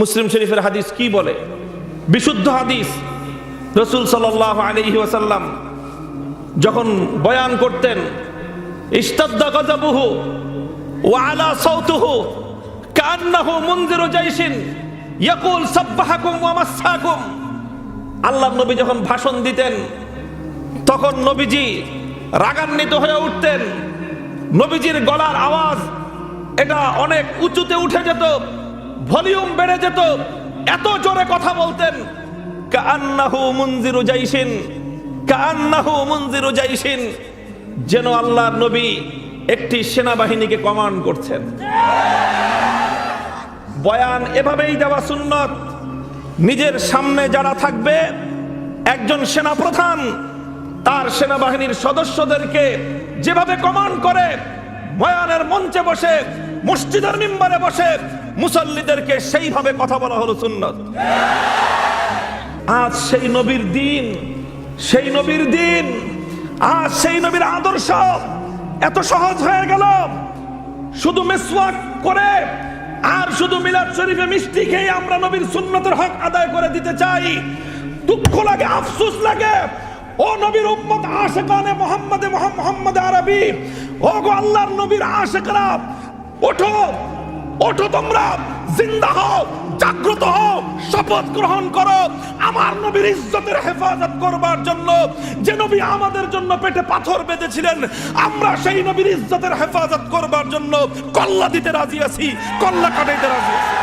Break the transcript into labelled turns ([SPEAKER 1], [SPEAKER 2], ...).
[SPEAKER 1] মুসলিম শরীফের হাদিস কি বলে? বিশুদ্ধ হাদিস। রসুল সাল্লাহ আলহি ওয়াসাল্লাম যখন বয়ান করতেন সৌতুহু আল্লাহ নবী যখন ভাষণ দিতেন, তখন নবীজি রাগান্বিত হয়ে উঠতেন। নবীজির গলার আওয়াজ এটা অনেক উঁচুতে উঠে যেত। ভলিউম বেড়ে যেত। এত জোরে কথা বলতেন। কান্নাহু মুনজিরু জাইশিন কান্নাহু মুনজিরু জাইশিন, যেন আল্লাহর নবী একটি সেনাবাহিনীকে কমান্ড করছেন। বয়ান এভাবেই দেওয়া সুন্নত। নিজের সামনে যারা থাকবে, একজন সেনাপ্রধান, তার সেনাবাহিনীর সদস্যদেরকে যেভাবে কমান্ড করে বয়ানের মঞ্চে বসে, মসজিদের মিম্বারে বসে মুসল্লিদেরকে সেইভাবে কথা বলা হলো সুন্নত। আজ সেই নবীর দিন, সেই নবীর দিন, আজ সেই নবীর আদর্শ এত সহজ হয়ে গেল। শুধু মেসওয়াক করে আর শুধু মিলাদ শরীফে মিষ্টি খেয়ে আমরা নবীর সুন্নতের হক আদায় করে দিতে চাই। দুঃখ লাগে, আফসোস লাগে। ও নবীর উম্মত আশেকানে মোহাম্মদে মোহাম্মদ আরবি ও গো আল্লাহর নবীর আশেকরা, ওঠো ওঠো তোমরা, জিন্দা হও, জাগ্রত হও, শপথ গ্রহণ করো, আমার নবীর ইজ্জতের হেফাজত করবার জন্য, যে নবী আমাদের জন্য পেটে পাথর বেঁধেছিলেন, আমরা সেই নবীর ইজ্জতের হেফাজত করবার জন্য কল্লা দিতে রাজি আছি, কল্লা কাটাইতে রাজি আছি।